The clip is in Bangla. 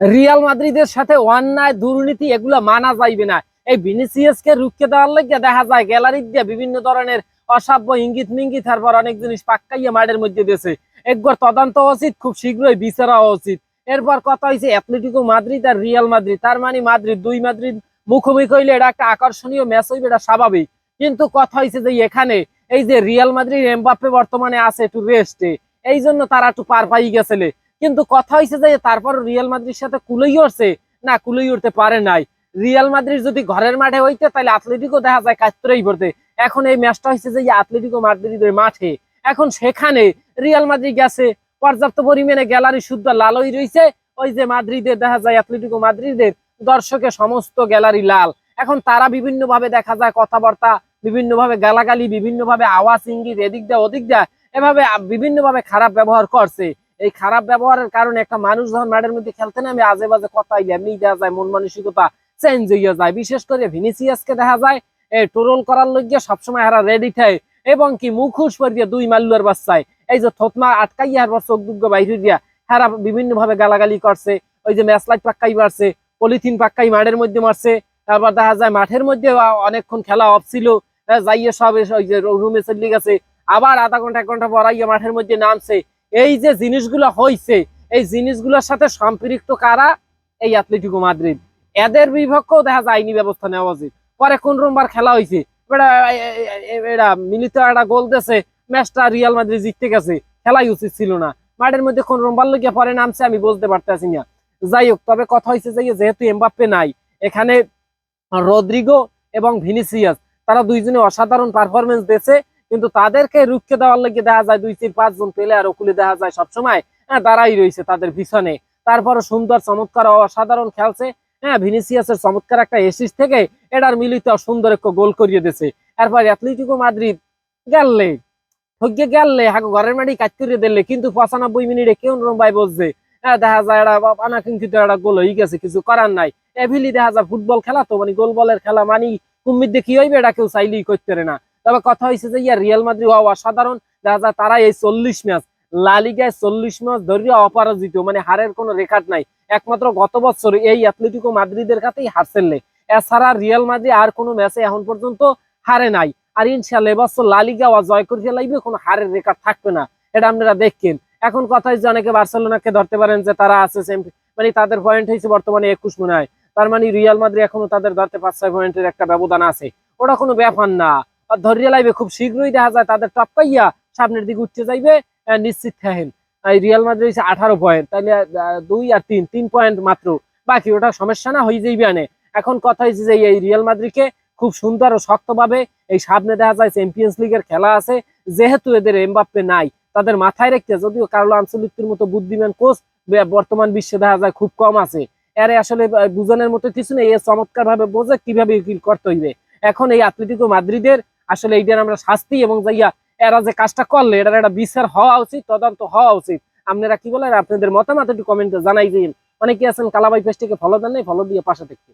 রিয়াল মাদ্রিদের সাথে অন্যায়, দুর্নীতি এগুলো মানা যাইবে না। এই ভিনিসিয়াস কে রুখে দেওয়ার লাগিয়া দেখা যায় গ্যালারি দিয়ে বিভিন্ন ধরনের অসাব্য ইঙ্গিত মিঙ্গিত, তারপর অনেক জিনিস পাক্কাইয়া মাঠের মধ্যে দিয়েছে। একবার তদন্ত উচিত, খুব শীঘ্রই বিচার উচিত। এরপর কথা হয়েছে অ্যাথলেটিকো মাদ্রিদ আর রিয়াল মাদ্রিদ তার মানে মাদ্রিদ দুই মাদ্রিদ মুখোমুখি হইলে এটা একটা আকর্ষণীয় ম্যাচ হইবে, এটা স্বাভাবিক। কিন্তু কথা হয়েছে যে এখানে এই যে রিয়াল মাদ্রিদ এমবাপ্পে বর্তমানে আছে একটু রেস্টে এই জন্য তারা একটু পার পাই গেছিলে কিন্তু কথা হয়েছে যে তারপর রিয়াল মাদ্রিদের সাথে কুলেই উঠছে না, কুলেই উঠতে পারে নাই। রিয়াল মাদ্রিদ যদি ঘরের মাঠে হইতে তাহলে আথলেটিকও দেখা যায় কাতরেই পড়তে। এখন এই ম্যাচটা হয়েছে যে আথলেটিকো মাদ্রিদের মাঠে। এখন সেখানে রিয়াল মাদ্রিদ গেছে, পর্যাপ্ত পরিমাণে গ্যালারি শুদ্ধ লালই রয়েছে ওই যে মাদ্রিদের দেখা যায় আথলেটিকো মাদ্রিদের দর্শকের সমস্ত গ্যালারি লাল। এখন তারা বিভিন্ন ভাবে দেখা যায় কথাবার্তা বিভিন্ন ভাবে গালাগালি বিভিন্ন ভাবে আওয়াজ, ইঙ্গিত এদিক দেয়, ওদিক দেয়, এভাবে বিভিন্ন ভাবে খারাপ ব্যবহার করছে। এই খারাপ ব্যবহারের কারণে একটা মানুষ যখন মাঠের মধ্যে খেলতে নামে, আজে বাজে কথা এমনি দেওয়া যায়, মন মানসিকতা চেঞ্জ হইয়া যায়। বিশেষ করে ভিনিসিয়াসকে দেখা যায়, এই টোরল করার লইয়া সবসময় হারা রেডি থাকে এবং কি মুখোশ পরিয়া দুই মাল্লুয়ার বাচ্চায়। এই যে থতমা আটকাইয়া হারবার চোখ দুগ্গ বাইরে দিয়া হারা বিভিন্ন ভাবে গালাগালি করছে। ওই যে ম্যাচ লাইট পাক্কাই মারছে, পলিথিন পাক্কাই মাঠের মধ্যে মারছে। তারপর দেখা যায় মাঠের মধ্যে অনেকক্ষণ খেলা অফ ছিল। যাইয়ে সব ওই যে রুমে চলে গেছে। আবার আধা ঘণ্টা, এক ঘণ্টা পরাইয়া মাঠের মধ্যে নামছে। এই যে জিনিসগুলো হয়েছে এই জিনিসগুলোর সাথে সম্পৃক্ত কারা? এই অ্যাথলেটিকো মাদ্রিদ এদের বিপক্ষেও দেখা যায় আইনি ব্যবস্থা নেওয়া উচিত। পরে কোন রোমবার খেলা হয়েছে মিলিত একটা গোল দিয়েছে, ম্যাচটা রিয়াল মাদ্রিদ জিততে গেছে। খেলাই উচিত ছিল না। মাঠের মধ্যে কোন রোমবার লোকে পরে নামছে আমি বলতে পারতেছি না। যাই হোক, তবে কথা হয়েছে যে যেহেতু এমবাপ্পে নাই, এখানে রদ্রিগো এবং ভিনিসিয়াস তারা দুইজনে অসাধারণ পারফরমেন্স দিয়েছে। কিন্তু তাদেরকে রুখে দেওয়ার লাগে দেখা যায় দুই চার পাঁচজন প্লেয়ার ওকুলে দেখা যায় সবসময় হ্যাঁ দাঁড়াই রয়েছে তাদের পিছনে। তারপরে সুন্দর, চমৎকার, অসাধারণ খেলছে হ্যাঁ ভিনিসিয়াসের চমৎকার একটা এসিস থেকে এটার মিলিত সুন্দর একটা গোল করিয়ে দিয়েছে। এরপর অ্যাথলেটিকো মাদ্রিদ গেললে ঠকে গেললে, হাগো, ঘরের মাটি কাজ করিয়ে দিলে, কিন্তু পঁচানব্বই মিনিটে কেউ রম্বাই বলছে হ্যাঁ দেখা যায় এটা অনাকাঙ্ক্ষিত একটা গোল হয়ে গেছে, কিছু করার নাই। এভিলি দেখা যায় ফুটবল খেলা তো মানে গোল বলের খেলা মানি কুম্মির দেখি হইবে এটা কেউ চাইলেই করতে না। তবে কথা হয়েছে যে ইয়ার রিয়াল মাদ্রিদ হওয়া অসাধারণ। দেখা যায় তারা এই চল্লিশ ম্যাচ লালিগায় চল্লিশ ম্যাচ ধরিয়া অপরাজিত। মানে হারের কোনো রেকর্ড নাই। একমাত্র গত বছর এই অ্যাথলেটিকো মাদ্রিদের কাছেই হারছেনলে এছাড়া রিয়াল মাদ্রিদ আর কোনো ম্যাচে এখন পর্যন্ত হারে নাই। আর ইনশাল্লাহ এবছর লালিগা ওয়া জয় করিয়া লাগবে কোনো হারের রেকর্ড থাকবে না। এটা আপনারা দেখছেন এখন কথা হচ্ছে অনেকে বার্সেলোনাকে ধরতে পারেন যে, তারা আছে মানে তাদের পয়েন্ট হয়েছে বর্তমানে একুশ মনে হয়। তার মানে রিয়াল মাদ্রি এখনও তাদের ধরতে পাঁচ ছয় পয়েন্টের একটা ব্যবধান আছে। ওটা কোনো ব্যাপার না। ধরিয়া লাইবে খুব শীঘ্রই, দেখা যায় তাদের টপ পাইয়া সামনের দিকে উঠতে যাইবে নিশ্চিত থাকেন। রিয়াল মাদ্রিদ হচ্ছে আঠারো পয়েন্ট তাহলে দুই আর তিন তিন পয়েন্ট মাত্র। বাকি ওটা সমস্যা না হয়ে যাইবে আনে এখন কথা হয়েছে যে, এই রিয়াল মাদ্রিদকে খুব সুন্দর ও শক্তভাবে এই সামনে দেখা যায় চ্যাম্পিয়ন্স লিগের খেলা আছে। যেহেতু এদের এমবাপ্পে নাই, তাদের মাথায় রাখতে, যদিও কার্লো আনসলিকের মতো বুদ্ধিমান কোচ বর্তমান বিশ্বে দেখা যায় খুব কম আছে। এর আসলে বুঝানোর মতো কিছু নেই, এ চমৎকার ভাবে বোঝে কীভাবে করতে হইবে। এখন এই আথলেটিকো মাদ্রিদের আসলে এইটার আমরা শাস্তি এবং যাইয়া এরা যে কাজটা করলে, এটার একটা বিচার হওয়া উচিত, তদন্ত হওয়া উচিত। আপনারা কি বলেন? আপনাদের মতামত একটু কমেন্টে জানাই দিন। অনেকে আছেন কালাবাই পেজটিকে ফলো দেন নাই ফলো দিয়ে পাশে দেখতে।